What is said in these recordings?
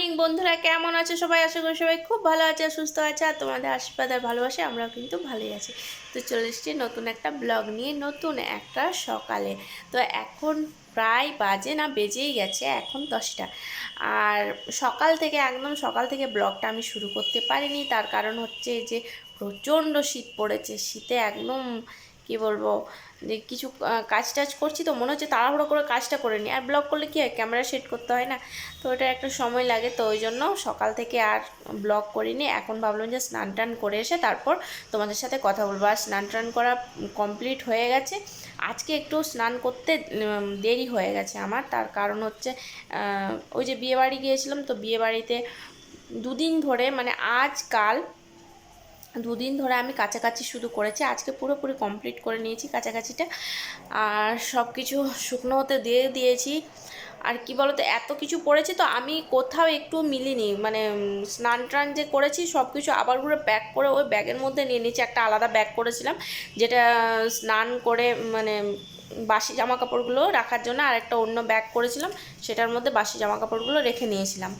Morning বন্ধুরা কেমন আছে সবাই? আশা করি সবাই খুব ভালো আছে, সুস্থ আছে, আর তোমাদের আশীর্বাদ আর ভালোবাসে আমরাও কিন্তু ভালোই আছি। তো চলে এসেছি নতুন একটা ব্লগ নিয়ে, নতুন একটা সকালে। তো এখন প্রায় বাজে না, বেজেই গেছে, এখন দশটা। আর সকাল থেকে, একদম সকাল থেকে ব্লগটা আমি শুরু করতে পারিনি। তার কারণ হচ্ছে যে প্রচণ্ড শীত পড়েছে, শীতে একদম কি বলব, যে কিছু কাজ টাজ করছি তো, মনে হচ্ছে তাড়াহুড়ো করে কাজটা করে নিই। আর ব্লগ করলে কি হয় ক্যামেরা সেট করতে হয় না? তো ওটা একটা সময় লাগে, তো ওই জন্য সকাল থেকে আর ব্লগ করিনি। এখন ভাবলাম যে স্নান টান করে এসে তারপর তোমাদের সাথে কথা বলব। আর স্নান টান করা কমপ্লিট হয়ে গেছে। আজকে একটু স্নান করতে দেরি হয়ে গেছে আমার। তার কারণ হচ্ছে ওই যে বিয়েবাড়ি গিয়েছিলাম, তো বিয়েবাড়িতে দুদিন ধরে মানে আজ কাল দুদিন ধরে আমি কাছাকাছি শুধু করেছি, আজকে পুরোপুরি কমপ্লিট করে নিয়েছি কাছাকাছিটা। আর সব কিছু শুকনো হতে দিয়ে দিয়েছি। আর কি বলতো, এত কিছু পড়েছে তো আমি কোথাও একটু মিলিনি মানে স্নান টান যে করেছি সব কিছু আবার করে ব্যাগ করে ওই ব্যাগের মধ্যে নিয়ে নিয়েছি। একটা আলাদা ব্যাগ করেছিলাম, যেটা স্নান করে মানে বাসি জামা কাপড়গুলো রাখার জন্য, আর একটা অন্য ব্যাগ করেছিলাম, সেটার মধ্যে বাসি জামা কাপড়গুলো রেখে নিয়েছিলাম।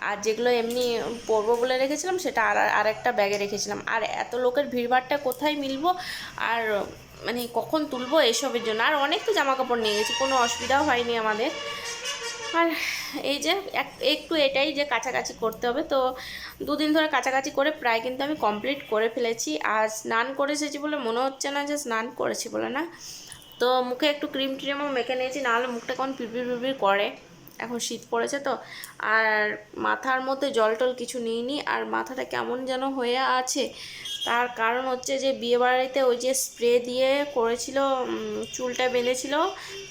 আর যেগুলো এমনি পরবো বলে রেখেছিলাম, সেটা আর আর একটা ব্যাগে রেখেছিলাম। আর এত লোকের ভিড়ভাড়টা কোথায় মিলবো? আর মানে কখন তুলবো এসবের জন্য? আর অনেক তো জামা কাপড় নিয়ে গেছি, কোনো অসুবিধাও হয়নি আমাদের। আর এই যে, এক- একটু এটাই যে কাছাকাছি করতে হবে, তো দুদিন ধরে কাছাকাছি করে প্রায় কিন্তু আমি কমপ্লিট করে ফেলেছি। আর স্নান করে এসেছি বলে মনে হচ্ছে না যে স্নান করেছি বলে না। তো মুখে একটু ক্রিম ট্রিমও মেখে নিয়েছি, নাহলে মুখটা কেমন পিপির পিপির করে। এখন শীত পড়েছে তো। আর মাথার মধ্যে জল টল কিছু নিইনি, আর মাথাটা কেমন যেন হয়ে আছে। তার কারণ হচ্ছে যে বিয়েবাড়িতে ওই যে স্প্রে দিয়ে করেছিল চুলটা বেঁধেছিল,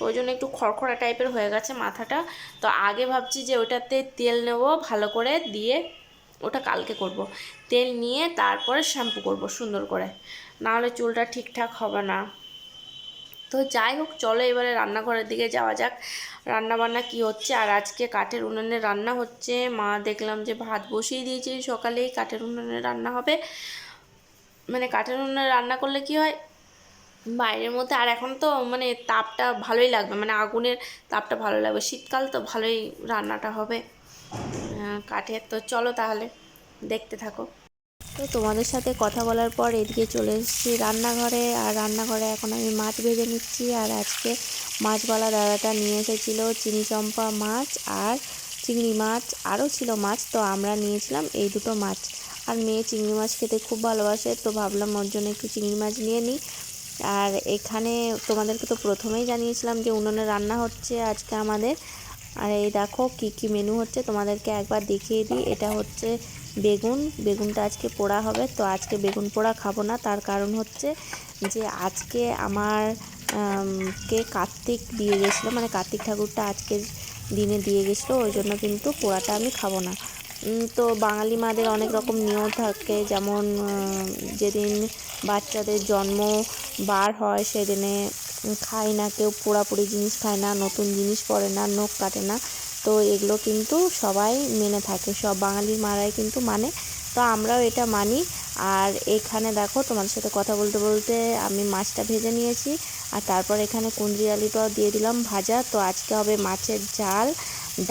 ওই জন্য একটু খড়খড়া টাইপের হয়ে গেছে মাথাটা। তো আগে ভাবছি যে ওটাতে তেল নেব, ভালো করে দিয়ে ওটা কালকে করব। তেল নিয়ে তারপরে শ্যাম্পু করব সুন্দর করে। নাহলে চুলটা ঠিকঠাক হবে না। তো যাই হোক, চলো এবারে রান্নাঘরের দিকে যাওয়া যাক। রান্না বান্না কি হচ্ছে? আর আজকে কাঠের উনুনে রান্না হচ্ছে। মা দেখলাম যে ভাত বসিয়ে দিয়েছি, সকালেই কাঠের উনুনে রান্না হবে। মানে কাঠের উনুনে রান্না করলে কি হয়? বাইরের মধ্যে আর এখন তো মানে তাপটা ভালোই লাগবে মানে আগুনের তাপটা ভালো লাগবে। শীতকাল তো ভালোই রান্নাটা হবে। কাঠের, তো চলো তাহলে দেখতে থাকো। তো তোমাদের সাথে কথা বলার পর এদিকে চলে এসেছি রান্নাঘরে। আর রান্নাঘরে এখন আমি মাছ ভেজে নিচ্ছি। আর আজকে মাছওয়ালা দাদাটা নিয়ে এসেছিল চিনি চম্পা মাছ আর চিংড়ি মাছ। আরও ছিল মাছ, তো আমরা নিয়েছিলাম এই দুটো মাছ। আর মেয়ে চিংড়ি মাছ খেতে খুব ভালোবাসে, তো ভাবলাম ওর জন্য একটু চিংড়ি মাছ নিয়ে নিই। আর এখানে তোমাদেরকে তো প্রথমেই জানিয়েছিলাম যে উনুনে রান্না হচ্ছে আজকে আমাদের। আর এই দেখো কি কি মেনু হচ্ছে, তোমাদেরকে একবার দেখিয়ে দিই। এটা হচ্ছে বেগুন, বেগুনটা আজকে পোড়া হবে। তো আজকে বেগুন পোড়া খাব না। তার কারণ হচ্ছে যে আজকে আমার কে কার্তিক দিয়ে গেছিল মানে কার্তিক ঠাকুরটা আজকের দিনে দিয়ে গেছিল, ওই জন্য কিন্তু পোড়াটা আমি খাব না। তো বাঙালি মাদের অনেক রকম নিয়ম থাকে, যেমন যেদিন বাচ্চাদের জন্ম বার হয়, সেদিনে খায় না কেউ, পোড়াপুড়ি জিনিস খায় না, নতুন জিনিস পরে না, নখ কাটে না। তো এগুলো কিন্তু সবাই মেনে থাকে, সব বাঙালির মারাই কিন্তু মানে। তো আমরাও এটা মানি। আর এখানে দেখো, তোমাদের সাথে কথা বলতে বলতে আমি মাছটা ভেজে নিয়েছি। আর তারপর এখানে কুঁদরি আলুটাও দিয়ে দিলাম ভাজা। তো আজকে হবে মাছের ঝাল,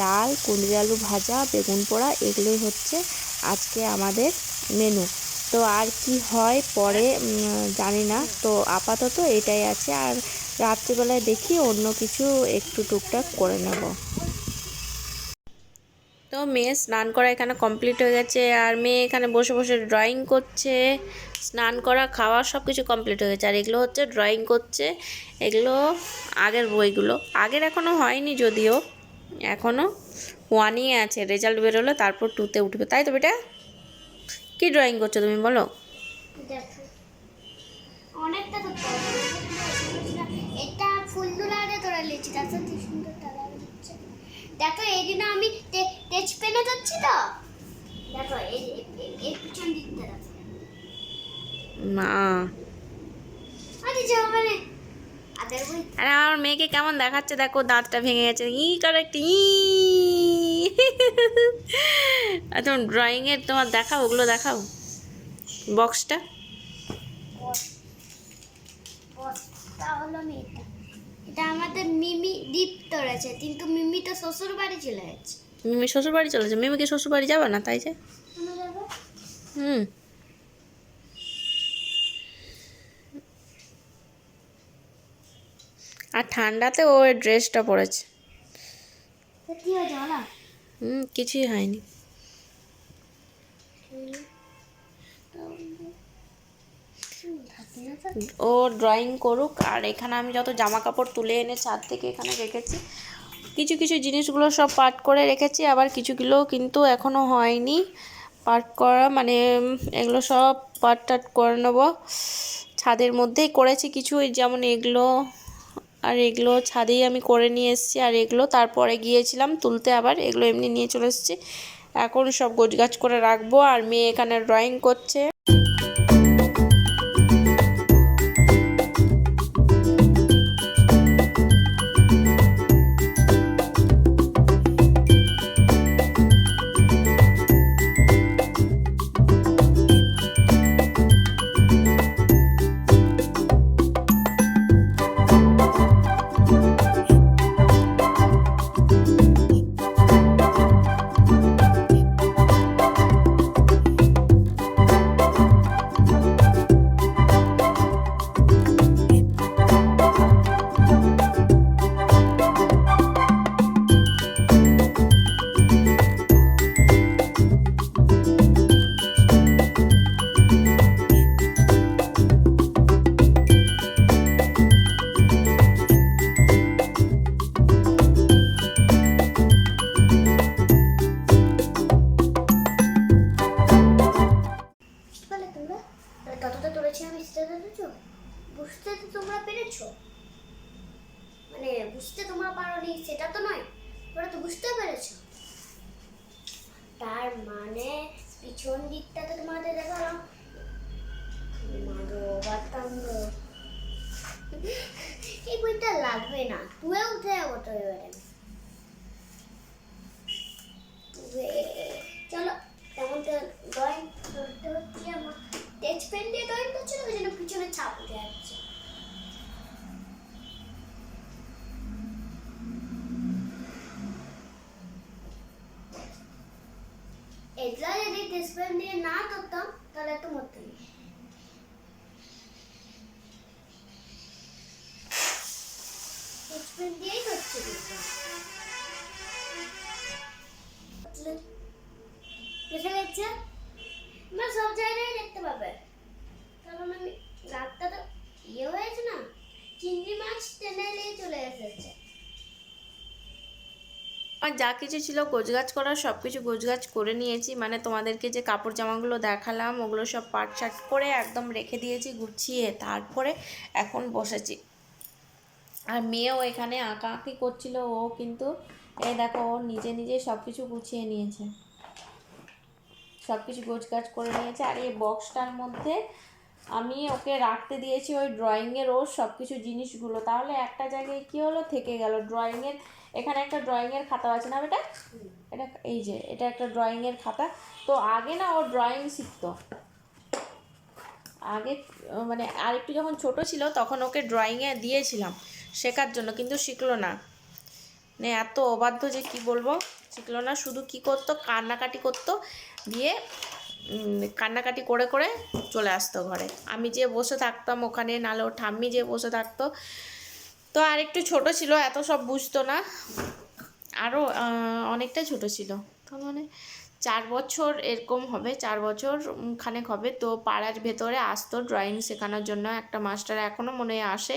ডাল, কুঁদরি আলু ভাজা, বেগুন পোড়া, এগুলোই হচ্ছে আজকে আমাদের মেনু তো আর কি হয় পরে জানি না। তো আপাতত এটাই আছে। আর রাত্রিবেলায় দেখি অন্য কিছু একটু টুকটাক করে নেব। তো মেয়ে স্নান করা এখানে কমপ্লিট হয়ে গেছে আর মেয়ে এখানে বসে বসে ড্রয়িং করছে। স্নান করা, খাওয়া সব কিছু কমপ্লিট হয়ে গেছে। আর এগুলো হচ্ছে ড্রয়িং করছে। এগুলো আগের বইগুলো। আগের এখনও হয়নি যদিও। এখনও ওয়ানই আছে। রেজাল্ট বেরোলো, তারপর টুতে উঠবে। তাই তো বেটা? কী ড্রয়িং করছ তুমি বলো? অনেকটা এটা ফুল তোরা লিচি দেখো কি সুন্দর কালার হচ্ছে দেখো এই দিন আমি টেচ পেনে যাচ্ছি তো। দেখো এই পিছন দিকটা না। আরে যে মানে আরে আমার মেয়েকে কেমন দেখাচ্ছে? দেখো দাঁতটা ভেঙে গেছে। ই করে একটা ই তোমার ড্রয়িংয়ের তোমার দেখাও ওগুলো দেখাও। বক্সটা বস্তা হলো এটা আমাদের মিমি দীপ তোড়েছে কিন্তু মিমি তো শ্বশুর বাড়ি চলে গেছে। মিমি শ্বশুর বাড়ি চলেছে মিমিকে শ্বশুর বাড়ি যাবে না তাই যে? হুম। আর ঠান্ডাতে ও ড্রেসটা পরেছে। হুম কিছুই হয়নি। ও ড্রয়িং করুক, আর এখানে আমি যত জামা কাপড় তুলে এনে ছাদ থেকে এখানে রেখেছি, কিছু কিছু জিনিসগুলো সব পাট করে রেখেছি, আবার কিছুগুলো কিন্তু এখনও হয়নি। পাট করা মানে এগুলো সব পাট টাট করে নেব। ছাদের মধ্যেই করেছি কিছু যেমন এগুলো, আর এগুলো ছাদেই আমি করে নিয়ে এসেছি, আর এগুলো তারপরে গিয়েছিলাম তুলতে আবার, এগুলো এমনি নিয়ে চলে এসেছি। এখন সব গোছগাছ করে রাখব, আর মেয়ে এখানে ড্রয়িং করছে। তুলেছি আমি সেটা তুলেছো বুঝতে তো তোমরা পেরেছ। মানে বুঝতে তোমরা পারোনি, সেটা তো নয়, তোমরা তো বুঝতে পেরেছ। তার মানে পিছন দিকটা তো তোমাদের গো। এই বইটা লাগবে না তুই উঠে যাব তো এবারে তুয়ে- চলো তেমন তো ড্রয়িং করতে হচ্ছে আমার টেচ পেন দিয়ে ড্রয়িং করছে না ওই জন্য পিছনে ছাপ উঠে যাচ্ছে এগুলা যদি টেচ পেন দিয়ে না করতাম তাহলে একটু মরতে টেচ পেন দিয়েই তোমরা সব জায়গায় দেখতে পাবে। কারণ আমি রাতটা তো ইয়ে হয়েছে না চিংড়ি মাছ টেনে নিয়ে চলে এসেছে। আর যা কিছু ছিল গোছগাছ করার সব কিছু গোছগাছ করে নিয়েছি। মানে তোমাদেরকে যে কাপড় জামাগুলো দেখালাম ওগুলো সব পাট শাট করে একদম রেখে দিয়েছি গুছিয়ে। তারপরে এখন বসেছি। আর মেয়েও এখানে আঁকা আঁকি করছিল ও কিন্তু, এই দেখো, ও নিজে নিজে সব কিছু গুছিয়ে নিয়েছে। সব কিছু গোছগাছ করে নিয়েছে। আর এই বক্সটার মধ্যে আমি ওকে রাখতে দিয়েছি ওই ড্রয়িংয়ের ওর সব কিছু জিনিসগুলো। তাহলে একটা জায়গায় কী হলো? থেকে গেল। ড্রয়িংয়ের এখানে একটা ড্রয়িংয়ের খাতা আছে না বেটা? এটা, এই যে, এটা একটা ড্রয়িংয়ের খাতা। তো আগে না ও ড্রয়িং শিখতো। আগে মানে আরেকটু যখন ছোট ছিল, তখন ওকে ড্রয়িংয়ে দিয়েছিলাম। শেখার জন্য, কিন্তু শিখলো না। মানে এত অবাধ্য যে কি বলব? শিখলো না, শুধু কি করতো? কান্নাকাটি করতো, দিয়ে কান্নাকাটি করে করে চলে আসতো ঘরে। আমি যে বসে থাকতাম ওখানে, নালে ওর ঠাম্মি যে বসে থাকতো। তো আর একটু ছোট ছিল, এত সব বুঝতো না। আরও অনেকটাই ছোট ছিল। তো মানে চার বছর এরকম হবে, চার বছর খানেক হবে। তো পাড়ার ভেতরে আসতো ড্রয়িং শেখানোর জন্য একটা মাস্টার এখনও মনে আসে।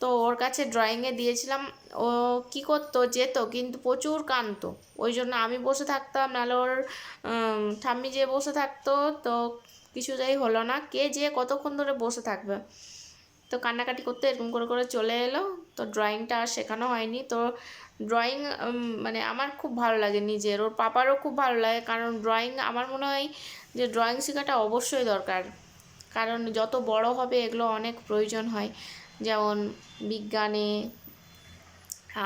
তো ওর কাছে ড্রয়িংয়ে দিয়েছিলাম, ও কি করতো যেত কিন্তু প্রচুর কাঁদতো ওই জন্য আমি বসে থাকতাম, নাহলে ওর ঠাম্মি যে বসে থাকতো, তো কিছুতেই হলো না। কে যে কতক্ষণ ধরে বসে থাকবে। তো কান্নাকাটি করতে এরকম করে করে চলে এলো। তো ড্রয়িংটা আর শেখানো হয়নি। তো ড্রয়িং মানে আমার খুব ভালো লাগে নিজের। ওর পাপারও খুব ভালো লাগে। কারণ ড্রয়িং আমার মনে হয় যে ড্রয়িং শেখাটা অবশ্যই দরকার। কারণ যত বড় হবে এগুলো অনেক প্রয়োজন হয়। যেমন বিজ্ঞানে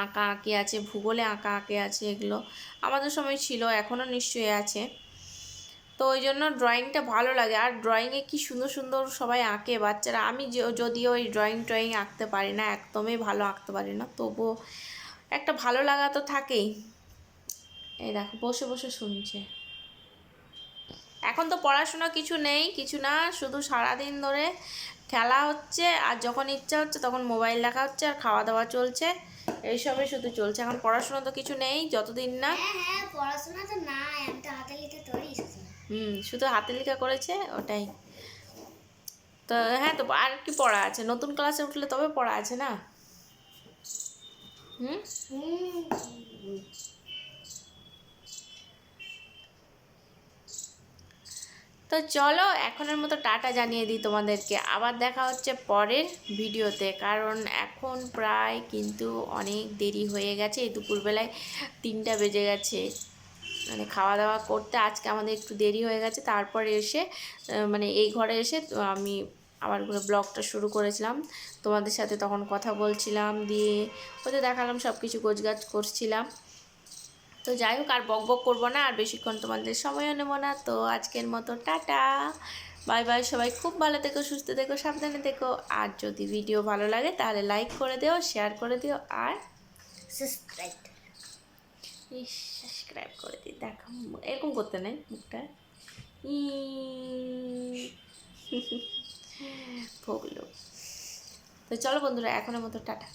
আঁকা আঁকি আছে, ভূগোলে আঁকা আঁকে আছে এগুলো। আমাদের সময় ছিল, এখনও নিশ্চয়ই আছে। তো ওই জন্য ড্রয়িংটা ভালো লাগে। আর ড্রয়িংয়ে কি সুন্দর সুন্দর সবাই আঁকে, বাচ্চারা। আমি যদিও ওই ড্রয়িং ট্রয়িং আঁকতে পারি না, একদমই ভালো আঁকতে পারি না। তবুও একটা ভালো লাগা তো থাকেই। এই দেখো, বসে বসে শুনছে। এখন তো পড়াশোনা কিছু নেই, কিছু না, শুধু সারাদিন ধরে খেলা হচ্ছে আর যখন ইচ্ছা হচ্ছে তখন মোবাইল দেখা হচ্ছে আর খাওয়া দাওয়া চলছে। এইসবে শুধু চলছে। এখন পড়াশোনা তো কিছু নেই যতদিন না। হ্যাঁ হ্যাঁ পড়াশোনা তো নাই। আমি তো হাতে লিখে তোরই হুম শুধু হাতে লেখা করেছে ওটাই। তো হ্যাঁ তো আর কি পড়া আছে? নতুন ক্লাসে উঠলে তবে পড়া আছে না? হুম হুম তো চলো এখনের মতো টাটা জানিয়ে দিই তোমাদেরকে। আবার দেখা হচ্ছে পরের ভিডিওতে, কারণ এখন প্রায় কিন্তু অনেক দেরি হয়ে গেছে। দুপুরবেলায় তিনটা বেজে গেছে। মানে খাওয়া দাওয়া করতে আজকে আমাদের একটু দেরি হয়ে গেছে। তারপরে এসে মানে এই ঘরে এসে আমি আবার করে ব্লগটা শুরু করেছিলাম। তোমাদের সাথে তখন কথা বলছিলাম, দিয়ে ওতে দেখালাম সব কিছু গোছগাছ করছিলাম। তো যাই হোক আর বক বক করব না আর বেশিক্ষণ তোমাদের সময়ও নেব না। তো আজকের মতো টাটা। বাই বাই সবাই খুব ভালো থেকো সুস্থ থেকো সাবধানে থেকো। আর যদি ভিডিও ভালো লাগে তাহলে লাইক করে দিও শেয়ার করে দিও আর সাবস্ক্রাইব। সাবস্ক্রাইব করে দিই। দেখো এরকম করতে নেই মুখটা। ই ভোগলো। তো চলো বন্ধুরা এখনের মতো টাটা।